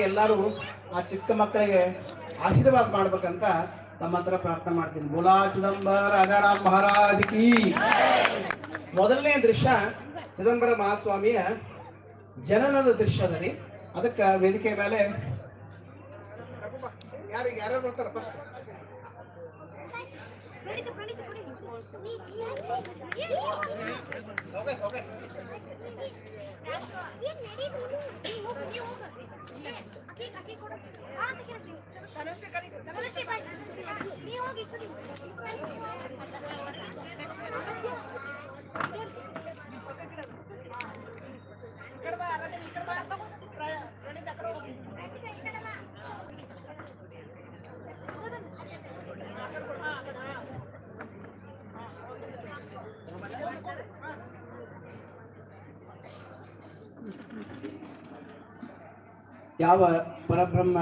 ಎಲ್ಲರೂ ಆ ಚಿಕ್ಕ ಮಕ್ಕಳಿಗೆ ಆಶೀರ್ವಾದ ಮಾಡ್ಬೇಕಂತ ತಮ್ಮ ಹತ್ರ ಪ್ರಾರ್ಥನೆ ಮಾಡ್ತೀನಿ. ಬೋಲಾ ಚಿದಂಬರ ರಾಜಾರಾಮ್ ಮಹಾರಾಜ್ ಕಿ. ಮೊದಲನೇ ದೃಶ್ಯ ಚಿದಂಬರ ಮಹಾಸ್ವಾಮಿಯ ಜನನದ ದೃಶ್ಯ ಅದರಿ ಅದಕ್ಕೆ ವೇದಿಕೆ ಮೇಲೆ ಯಾರಿಗೆ ಯಾರು ಬರ್ತಾರೆ ಫಸ್ಟ್ ఇక్కడ బా అక్కడ బా ప్రణీత్ అక్కడ ಯಾವ ಪರಬ್ರಹ್ಮ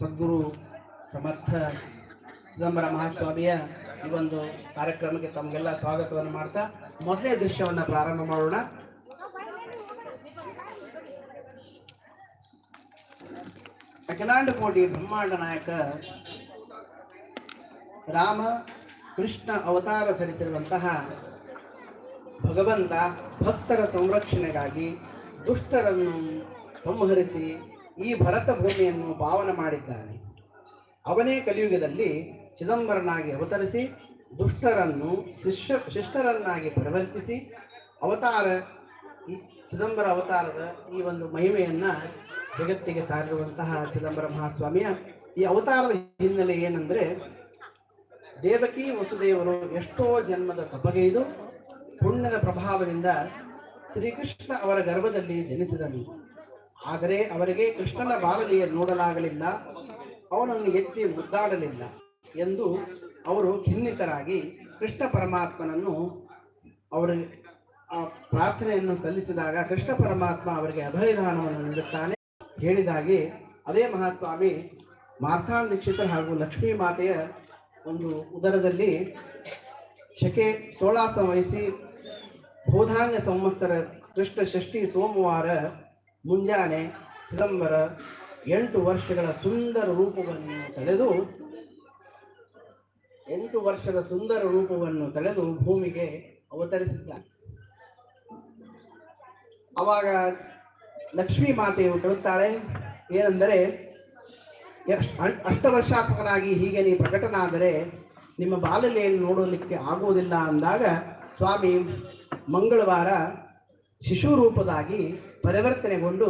ಸದ್ಗುರು ಸಮರ್ಥ ಚಿದಂಬರ ಮಹಾಸ್ವಾಮಿಯ ಈ ಒಂದು ಕಾರ್ಯಕ್ರಮಕ್ಕೆ ತಮಗೆಲ್ಲ ಸ್ವಾಗತವನ್ನು ಮಾಡ್ತಾ ಮೊದಲೇ ದೃಶ್ಯವನ್ನ ಪ್ರಾರಂಭ ಮಾಡೋಣ. ಅಖಿಲಾಂಡ ಕೋಟಿ ಬ್ರಹ್ಮಾಂಡ ನಾಯಕ ರಾಮ ಕೃಷ್ಣ ಅವತಾರ ಧರಿಸಿರುವಂತಹ ಭಗವಂತ ಭಕ್ತರ ಸಂರಕ್ಷಣೆಗಾಗಿ ದುಷ್ಟರನ್ನು ಸಂಹರಿಸಿ ಈ ಭರತ ಭೂಮಿಯನ್ನು ಪಾವನ ಮಾಡಿದ್ದಾನೆ. ಅವನೇ ಕಲಿಯುಗದಲ್ಲಿ ಚಿದಂಬರನಾಗಿ ಅವತರಿಸಿ, ದುಷ್ಟರನ್ನು ಶಿಷ್ಯ, ಶಿಷ್ಟರನ್ನಾಗಿ ಪರಿವರ್ತಿಸಿ, ಅವತಾರ, ಈ ಚಿದಂಬರ ಅವತಾರದ ಈ ಒಂದು ಮಹಿಮೆಯನ್ನು ಜಗತ್ತಿಗೆ ಸಾರಿರುವಂತಹ ಚಿದಂಬರ ಮಹಾಸ್ವಾಮಿಯ ಈ ಅವತಾರದ ಹಿನ್ನೆಲೆ ಏನಂದ್ರೆ, ದೇವಕಿ ವಸುದೇವರು ಎಷ್ಟೋ ಜನ್ಮದ ತಪಗೈದು ಪುಣ್ಯದ ಪ್ರಭಾವದಿಂದ ಶ್ರೀಕೃಷ್ಣ ಅವರ ಗರ್ಭದಲ್ಲಿ ಜನಿಸಿದನು. ಆದರೆ ಅವರಿಗೆ ಕೃಷ್ಣನ ಬಾಲಲಿಯ ನೋಡಲಾಗಲಿಲ್ಲ, ಅವನನ್ನು ಎತ್ತಿ ಮುದ್ದಾಡಲಿಲ್ಲ ಎಂದು ಅವರು ಖಿನ್ನಿತರಾಗಿ ಕೃಷ್ಣ ಪರಮಾತ್ಮನನ್ನು ಅವರ ಪ್ರಾರ್ಥನೆಯನ್ನು ಸಲ್ಲಿಸಿದಾಗ ಕೃಷ್ಣ ಪರಮಾತ್ಮ ಅವರಿಗೆ ಅಭಯದಾನವನ್ನು ನೀಡುತ್ತಾನೆ. ಹೇಳಿದಾಗಿ ಅದೇ ಮಹಾಸ್ವಾಮಿ ಮಾರ್ಥಾಳ್ ದೀಕ್ಷಿತ ಹಾಗೂ ಲಕ್ಷ್ಮೀ ಮಾತೆಯ ಒಂದು ಉದರದಲ್ಲಿ ಶಕೆ ಸೋಳಾಸ ವಹಿಸಿ ಬೋಧಾಂಗ ಸಂವತ್ಸರ ಕೃಷ್ಣ ಷಷ್ಠಿ ಸೋಮವಾರ ಮುಂಜಾನೆ ಚಿದಂಬರ ಎಂಟು ವರ್ಷಗಳ ಸುಂದರ ರೂಪವನ್ನು ತಳೆದು, ಎಂಟು ವರ್ಷದ ಸುಂದರ ರೂಪವನ್ನು ತಳೆದು ಭೂಮಿಗೆ ಅವತರಿಸಿದ್ದಾನೆ. ಅವಾಗ ಲಕ್ಷ್ಮೀ ಮಾತೆಯು ಕೇಳುತ್ತಾಳೆ, ಏನೆಂದರೆ ಅಷ್ಟವರ್ಷಾತ್ಮಕನಾಗಿ ಹೀಗೆ ನೀವು ಪ್ರಕಟನಾದರೆ, ನಿಮ್ಮ ಬಾಲಲೆಯನ್ನು ನೋಡಲಿಕ್ಕೆ ಆಗುವುದಿಲ್ಲ ಅಂದಾಗ ಸ್ವಾಮಿ ಮಂಗಳವಾರ ಶಿಶು ರೂಪದಾಗಿ ಪರಿವರ್ತನೆಗೊಂಡು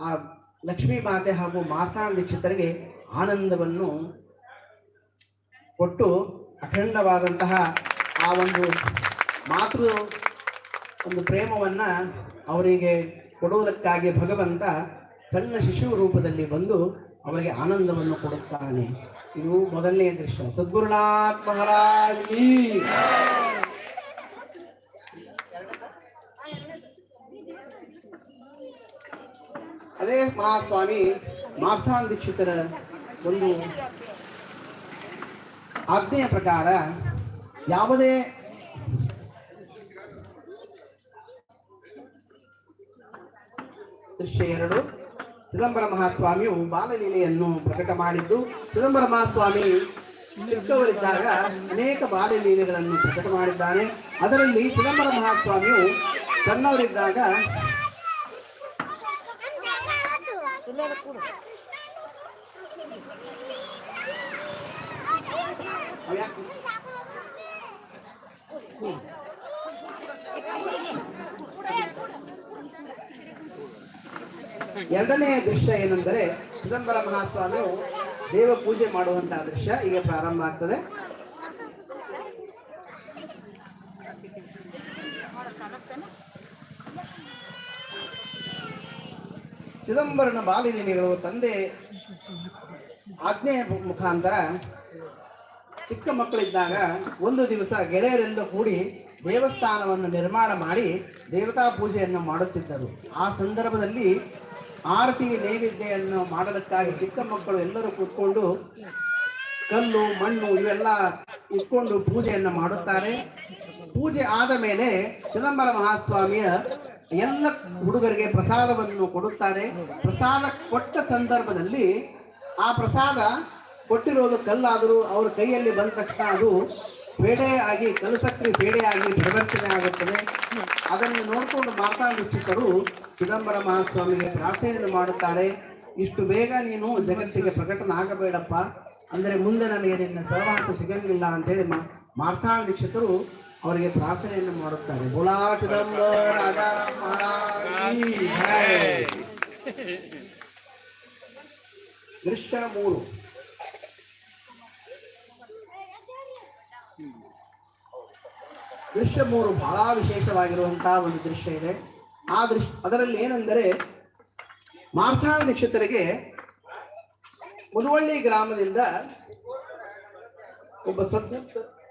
ಆ ಲಕ್ಷ್ಮೀ ಮಾತೆ ಹಾಗೂ ಮಾತಾ ದೀಕ್ಷಿತರಿಗೆ ಆನಂದವನ್ನು ಕೊಟ್ಟು ಅಖಂಡವಾದಂತಹ ಆ ಒಂದು ಮಾತೃ ಒಂದು ಪ್ರೇಮವನ್ನು ಅವರಿಗೆ ಕೊಡುವುದಕ್ಕಾಗಿ ಭಗವಂತ ಸಣ್ಣ ಶಿಶು ರೂಪದಲ್ಲಿ ಬಂದು ಅವರಿಗೆ ಆನಂದವನ್ನು ಕೊಡುತ್ತಾನೆ. ಇದು ಮೊದಲನೇ ದೃಶ್ಯ. ಸದ್ಗುರುನಾಥ್ ಮಹಾರಾಜ್ ಅದೇ ಮಹಾಸ್ವಾಮಿ ಮಾರ್ಥಾನ್ ದೀಕ್ಷಿತರ ಒಂದು ಆಜ್ಞೆಯ ಪ್ರಕಾರ ಯಾವುದೇ ದೃಶ್ಯ ಎರಡು, ಚಿದಂಬರ ಮಹಾಸ್ವಾಮಿಯು ಬಾಲಲೀಲೆಯನ್ನು ಪ್ರಕಟ ಮಾಡಿದ್ದು, ಚಿದಂಬರ ಮಹಾಸ್ವಾಮಿ ಚಿಕ್ಕವರಿದ್ದಾಗ ಅನೇಕ ಬಾಲಲೀಲೆಗಳನ್ನು ಪ್ರಕಟ ಮಾಡಿದ್ದಾನೆ. ಅದರಲ್ಲಿ ಚಿದಂಬರ ಮಹಾಸ್ವಾಮಿಯು ಸಣ್ಣವರಿದ್ದಾಗ ಅವ್ಯಾಕೆ? ಎರಡನೇ ದೃಶ್ಯ ಏನೆಂದರೆ ಚಿದಂಬರ ಮಹಾಸ್ವಾಮಿಯು ದೇವ ಪೂಜೆ ಮಾಡುವಂತಹ ದೃಶ್ಯ ಈಗ ಪ್ರಾರಂಭ ಆಗ್ತದೆ ಚಿದಂಬರನ ಬಾಲಿನಿಗಳು ತಂದೆ ಆಜ್ಞೆಯ ಮುಖಾಂತರ ಚಿಕ್ಕ ಮಕ್ಕಳಿದ್ದಾಗ ಒಂದು ದಿವಸ ಗೆಳೆಯರೆಲ್ಲ ಕೂಡಿ ದೇವಸ್ಥಾನವನ್ನು ನಿರ್ಮಾಣ ಮಾಡಿ ದೇವತಾ ಪೂಜೆಯನ್ನು ಮಾಡುತ್ತಿದ್ದರು. ಆ ಸಂದರ್ಭದಲ್ಲಿ ಆರತಿ ನೈವೇದ್ಯವನ್ನು ಮಾಡಲಿಕ್ಕಾಗಿ ಚಿಕ್ಕ ಮಕ್ಕಳು ಎಲ್ಲರೂ ಕೂತ್ಕೊಂಡು ಕಲ್ಲು, ಮಣ್ಣು ಇವೆಲ್ಲ ಇಟ್ಕೊಂಡು ಪೂಜೆಯನ್ನು ಮಾಡುತ್ತಾರೆ. ಪೂಜೆ ಆದ ಮೇಲೆ ಚಿದಂಬರ ಮಹಾಸ್ವಾಮಿಯ ಎಲ್ಲ ಹುಡುಗರಿಗೆ ಪ್ರಸಾದವನ್ನು ಕೊಡುತ್ತಾರೆ. ಪ್ರಸಾದ ಕೊಟ್ಟ ಸಂದರ್ಭದಲ್ಲಿ ಆ ಪ್ರಸಾದ ಕೊಟ್ಟಿರೋದು ಕಲ್ಲಾದರೂ ಅವರ ಕೈಯಲ್ಲಿ ಬಂದ ತಕ್ಷಣ ಅದು ಬೇಡೆ ಆಗಿ ಕಲಸಕ್ಕೆ ಬೇಡೆ ಆಗಿ ಪರಿವರ್ತನೆ ಆಗುತ್ತದೆ. ಅದನ್ನು ನೋಡಿಕೊಂಡು ಮಾತಾಡುತ್ತಿದ್ದರು ಚಿದಂಬರ ಮಹಾಸ್ವಾಮಿಗೆ ಪ್ರಾರ್ಥನೆಯನ್ನು ಮಾಡುತ್ತಾರೆ. ಇಷ್ಟು ಬೇಗ ನೀನು ಜಗತ್ತಿಗೆ ಪ್ರಕಟನಾಗಬೇಡಪ್ಪ ಅಂದರೆ ಮುಂದೆ ನನಗೆ ನಿನ್ನ ಸಹವಾಸ ಸಿಗಂಗಿಲ್ಲ ಅಂತೇಳಿ ಮಾ ಮಾರ್ಥಾಂಡ ದೀಕ್ಷಿತರು ಅವರಿಗೆ ಪ್ರಾರ್ಥನೆಯನ್ನು ಮಾಡುತ್ತಾರೆ. ದೃಶ್ಯ ಮೂರು. ದೃಶ್ಯ ಮೂರು ಬಹಳ ವಿಶೇಷವಾಗಿರುವಂತಹ ಒಂದು ದೃಶ್ಯ ಇದೆ. ಆ ದೃಶ್ಯ ಅದರಲ್ಲಿ ಏನೆಂದರೆ ಮಾರ್ಥಾಳ ನಕ್ಷತ್ರಿಗೆ ಮುದುವಳ್ಳಿ ಗ್ರಾಮದಿಂದ ಒಬ್ಬ ಸದ್ಗುಪ್ತ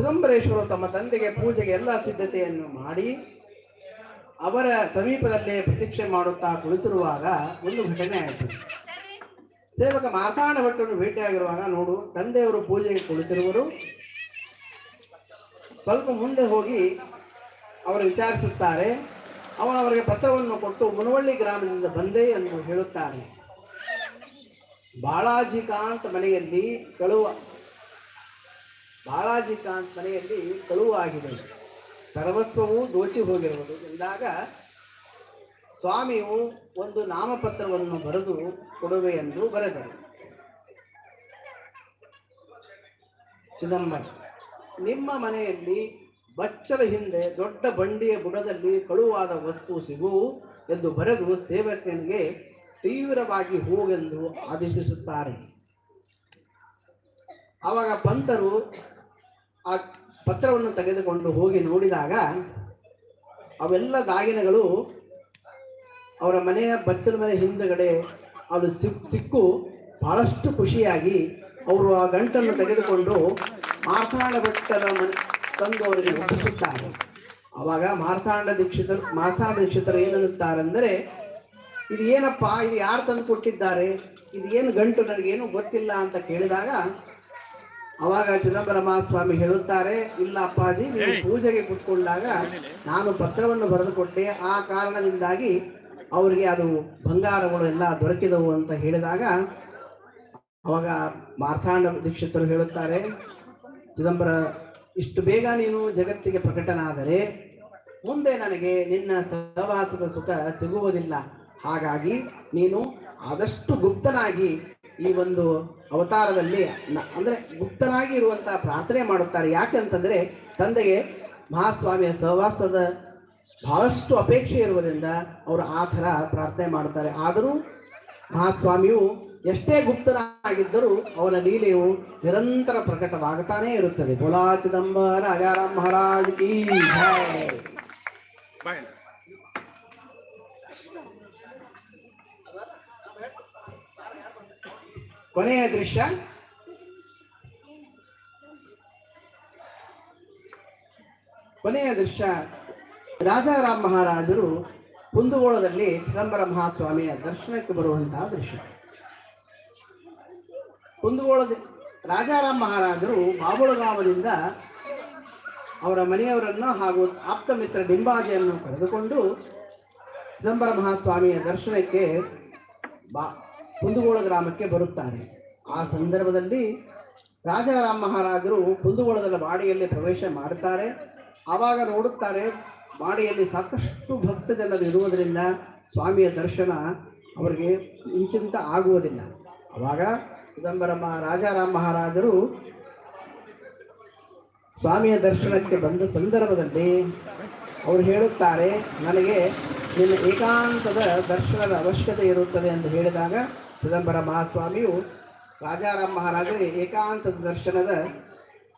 ಚಿದಂಬರೇಶ್ವರರು ತಮ್ಮ ತಂದೆಗೆ ಪೂಜೆಗೆ ಎಲ್ಲ ಸಿದ್ಧತೆಯನ್ನು ಮಾಡಿ ಅವರ ಸಮೀಪದಲ್ಲೇ ಪ್ರತೀಕ್ಷೆ ಮಾಡುತ್ತಾ ಕುಳಿತಿರುವಾಗ ಒಂದು ಘಟನೆ ಆಯಿತು. ಸೇವಕ ಮಾತಾಡ ಭಟ್ಟರು ಭೇಟಿಯಾಗಿರುವಾಗ ನೋಡು, ತಂದೆಯವರು ಪೂಜೆಗೆ ಕುಳಿತಿರುವರು. ಸ್ವಲ್ಪ ಮುಂದೆ ಹೋಗಿ ಅವರು ವಿಚಾರಿಸುತ್ತಾರೆ, ಅವನು ಅವರಿಗೆ ಪತ್ರವನ್ನು ಕೊಟ್ಟು, ಮುನವಳ್ಳಿ ಗ್ರಾಮದಿಂದ ಬಂದೆ ಎಂದು ಹೇಳುತ್ತಾರೆ ಬಾಳಾಜಿ ಕಾಂತ್ ಮನೆಯಲ್ಲಿ ಕಳುವ ಬಾಳಾಜಿ ಕಾಂತ್ ಮನೆಯಲ್ಲಿ ಕಳುವು ಆಗಿದೆ ಸರ್ವಸ್ವವು ದೋಚಿ ಹೋಗಿರುವುದು. ಎಂದಾಗ ಸ್ವಾಮಿಯು ಒಂದು ನಾಮಪತ್ರವನ್ನು ಬರೆದು ಕೊಡುವೆ ಎಂದು ಬರೆದರು. ಚಿದಂಬರ, ನಿಮ್ಮ ಮನೆಯಲ್ಲಿ ಬಚ್ಚಲ ಹಿಂದೆ ದೊಡ್ಡ ಬಂಡಿಯ ಬುಡದಲ್ಲಿ ಕಳುವಾದ ವಸ್ತು ಸಿಗು ಎಂದು ಬರೆದು ಸೇವಕನಿಗೆ ತೀವ್ರವಾಗಿ ಹೋಗೆಂದು ಆದೇಶಿಸುತ್ತಾರೆ. ಆವಾಗ ಪಂತರು ಆ ಪತ್ರವನ್ನು ತೆಗೆದುಕೊಂಡು ಹೋಗಿ ನೋಡಿದಾಗ ಅವೆಲ್ಲ ದಾಗಿನಗಳು ಅವರ ಮನೆಯ ಬಚ್ಚಲ ಮನೆ ಹಿಂದುಗಡೆ ಅದು ಸಿಕ್, ಸಿಕ್ಕು ಬಹಳಷ್ಟು ಖುಷಿಯಾಗಿ ಅವರು ಆ ಗಂಟನ್ನು ತೆಗೆದುಕೊಂಡು ಮಾರ್ತಾಂಡ ಬೆಟ್ಟದ ಮನೆ ತಂದು ಅವರಿಗೆ ಒಪ್ಪಿಸುತ್ತಾರೆ. ಅವಾಗ ಮಾರ್ತಾಂಡ ದೀಕ್ಷಿತರು ಮಾರ್ತಾಂಡ ದೀಕ್ಷಿತರು ಏನನ್ನುತ್ತಾರೆಂದರೆ, ಇದು ಏನಪ್ಪ, ಇದು ಯಾರು ತಂದು ಕೊಟ್ಟಿದ್ದಾರೆ ಇದು ಏನು ಗಂಟು, ನನಗೇನು ಗೊತ್ತಿಲ್ಲ ಅಂತ ಕೇಳಿದಾಗ ಅವಾಗ ಚಿದಂಬರ ಮಹಾಸ್ವಾಮಿ ಹೇಳುತ್ತಾರೆ ಇಲ್ಲ ಅಪ್ಪಾಜಿ ನೀವು ಪೂಜೆಗೆ ಕುತ್ಕೊಂಡಾಗ ನಾನು ಪತ್ರವನ್ನು ಬರೆದುಕೊಟ್ಟೆ ಆ ಕಾರಣದಿಂದಾಗಿ ಅವರಿಗೆ ಅದು ಬಂಗಾರಗಳು ಎಲ್ಲ ದೊರಕಿದವು ಅಂತ ಹೇಳಿದಾಗ ಅವಾಗ ಮಾರ್ಥಾಂಡ ದೀಕ್ಷಿತರು ಹೇಳುತ್ತಾರೆ ಚಿದಂಬರ ಇಷ್ಟು ಬೇಗ ನೀನು ಜಗತ್ತಿಗೆ ಪ್ರಕಟನಾದರೆ ಮುಂದೆ ನನಗೆ ನಿನ್ನ ಸಹವಾಸದ ಸುಖ ಸಿಗುವುದಿಲ್ಲ. ಹಾಗಾಗಿ ನೀನು ಆದಷ್ಟು ಗುಪ್ತನಾಗಿ ಈ ಒಂದು ಅವತಾರದಲ್ಲಿ ಅಂದರೆ ಗುಪ್ತನಾಗಿ ಇರುವಂತಹ ಪ್ರಾರ್ಥನೆ ಮಾಡುತ್ತಾರೆ. ಯಾಕಂತಂದ್ರೆ ತಂದೆಗೆ ಮಹಾಸ್ವಾಮಿಯ ಸಹವಾಸದ ಬಹಳಷ್ಟು ಅಪೇಕ್ಷೆ ಇರುವುದರಿಂದ ಅವರು ಆ ಥರ ಪ್ರಾರ್ಥನೆ ಮಾಡುತ್ತಾರೆ. ಆದರೂ ಮಹಾಸ್ವಾಮಿಯು ಎಷ್ಟೇ ಗುಪ್ತನಾಗಿದ್ದರೂ ಅವನ ಲೀಲೆಯು ನಿರಂತರ ಪ್ರಕಟವಾಗುತ್ತಾನೇ ಇರುತ್ತದೆ. ಬೋಲಾ ಚಿದಂಬರ ರಾಜಾರಾಮ್ ಮಹಾರಾಜ್ ಕಿ ಕೊನೆಯ ದೃಶ್ಯ. ಕೊನೆಯ ದೃಶ್ಯ ರಾಜಾರಾಮ್ ಮಹಾರಾಜರು ಕುಂದಗೋಳದಲ್ಲಿ ಚಿದಂಬರ ಮಹಾಸ್ವಾಮಿಯ ದರ್ಶನಕ್ಕೆ ಬರುವಂತಹ ದೃಶ್ಯ. ಕುಂದಗೋಳದ ರಾಜಾರಾಮ್ ಮಹಾರಾಜರು ಬಾಬುಳಗಾಮದಿಂದ ಅವರ ಮನೆಯವರನ್ನು ಹಾಗೂ ಆಪ್ತ ಮಿತ್ರ ಡಿಂಬಾಜೆಯನ್ನು ಕರೆದುಕೊಂಡು ಚಿದಂಬರ ಮಹಾಸ್ವಾಮಿಯ ದರ್ಶನಕ್ಕೆ ಬಾ ಕುಂದಗೋಳ ಗ್ರಾಮಕ್ಕೆ ಬರುತ್ತಾರೆ. ಆ ಸಂದರ್ಭದಲ್ಲಿ ರಾಜಾರಾಮ್ ಮಹಾರಾಜರು ಕುಂದಗೋಳದ ಬಾಡಿಯಲ್ಲಿ ಪ್ರವೇಶ ಮಾಡುತ್ತಾರೆ ಆವಾಗ ನೋಡುತ್ತಾರೆ ಬಾಡಿಯಲ್ಲಿ ಸಾಕಷ್ಟು ಭಕ್ತ ಜನರು ಇರುವುದರಿಂದ ಸ್ವಾಮಿಯ ದರ್ಶನ ಅವರಿಗೆ ಇಂಚಿಂತ ಆಗುವುದಿಲ್ಲ. ಆವಾಗ ಚಿದಂಬರ ಮಹಾ ರಾಜಾರಾಮ್ ಮಹಾರಾಜರು ಸ್ವಾಮಿಯ ದರ್ಶನಕ್ಕೆ ಬಂದ ಸಂದರ್ಭದಲ್ಲಿ ಅವರು ಹೇಳುತ್ತಾರೆ, ನನಗೆ ನಿನ್ನ ಏಕಾಂತದ ದರ್ಶನದ ಅವಶ್ಯಕತೆ ಇರುತ್ತದೆ ಎಂದು ಹೇಳಿದಾಗ ಚಿದಂಬರ ಮಹಾಸ್ವಾಮಿಯು ರಾಜಾರಾಮ್ ಮಹಾರಾಜರಿಗೆ ಏಕಾಂತ ದರ್ಶನದ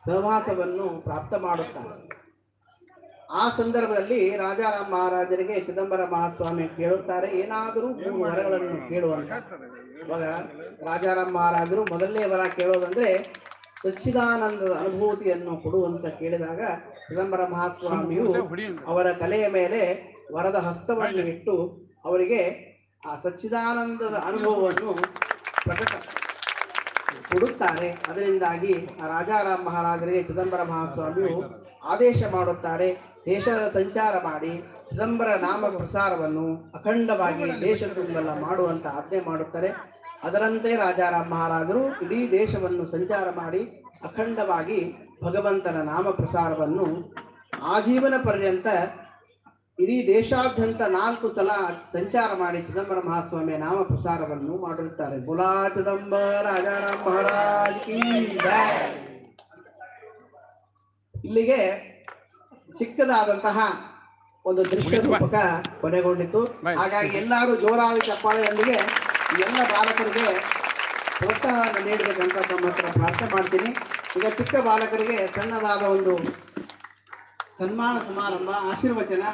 ಸಹವಾಸವನ್ನು ಪ್ರಾಪ್ತ ಮಾಡುತ್ತಾರೆ. ಆ ಸಂದರ್ಭದಲ್ಲಿ ರಾಜಾರಾಮ್ ಮಹಾರಾಜರಿಗೆ ಚಿದಂಬರ ಮಹಾಸ್ವಾಮಿ ಕೇಳುತ್ತಾರೆ, ಏನಾದರೂ ಮೂರು ವರಗಳನ್ನು ಕೇಳುವಂತ. ಇವಾಗ ರಾಜಾರಾಮ್ ಮಹಾರಾಜರು ಮೊದಲನೇ ವರ ಕೇಳೋದಂದ್ರೆ ಸಚ್ಚಿದಾನಂದದ ಅನುಭೂತಿಯನ್ನು ಕೊಡುವಂತ ಕೇಳಿದಾಗ ಚಿದಂಬರ ಮಹಾಸ್ವಾಮಿಯು ಅವರ ತಲೆಯ ಮೇಲೆ ವರದ ಹಸ್ತವನ್ನು ಇಟ್ಟು ಅವರಿಗೆ ಆ ಸಚ್ಚಿದಾನಂದದ ಅನುಭವವನ್ನು ಪ್ರಕಟ ಕೊಡುತ್ತಾರೆ. ಅದರಿಂದಾಗಿ ರಾಜಾರಾಮ್ ಮಹಾರಾಜರಿಗೆ ಚಿದಂಬರ ಮಹಾಸ್ವಾಮಿಯು ಆದೇಶ ಮಾಡುತ್ತಾರೆ. ದೇಶದ ಸಂಚಾರ ಮಾಡಿ ಚಿದಂಬರ ನಾಮ ಪ್ರಸಾರವನ್ನು ಅಖಂಡವಾಗಿ ದೇಶ ತುಂಬೆಲ್ಲ ಮಾಡುವಂತ ಆಜ್ಞೆ ಮಾಡುತ್ತಾರೆ. ಅದರಂತೆ ರಾಜಾರಾಮ್ ಮಹಾರಾಜರು ಇಡೀ ದೇಶವನ್ನು ಸಂಚಾರ ಮಾಡಿ ಅಖಂಡವಾಗಿ ಭಗವಂತನ ನಾಮ ಪ್ರಸಾರವನ್ನು ಆಜೀವನ ಪರ್ಯಂತ ಇಡೀ ದೇಶಾದ್ಯಂತ ನಾಲ್ಕು ಸಲ ಸಂಚಾರ ಮಾಡಿ ಚಿದಂಬರ ಮಹಾಸ್ವಾಮಿಯ ನಾಮ ಪ್ರಸಾರವನ್ನು ಮಾಡಿರುತ್ತಾರೆ. ಬುಲಾ ಚಿದಂಬರ ರಾಜಾರಾಮ್ ಮಹಾರಾಜ್. ಇಲ್ಲಿಗೆ ಚಿಕ್ಕದಾದಂತಹ ಒಂದು ದೃಶ್ಯ ರೂಪಕ ಕೊನೆಗೊಂಡಿತು ಹಾಗಾಗಿ ಎಲ್ಲರೂ ಜೋರಾದ ಚಪ್ಪಾಳೆಯೊಂದಿಗೆ ಎಲ್ಲ ಬಾಲಕರಿಗೆ ಪ್ರೋತ್ಸಾಹವನ್ನು ನೀಡಬೇಕಂತ ತಮ್ಮ ಹತ್ರ ಪ್ರಾರ್ಥನೆ ಮಾಡ್ತೀನಿ. ಈಗ ಚಿಕ್ಕ ಬಾಲಕರಿಗೆ ಸಣ್ಣದಾದ ಒಂದು ಸನ್ಮಾನ ಸಮಾರಂಭ ಆಶೀರ್ವಚನ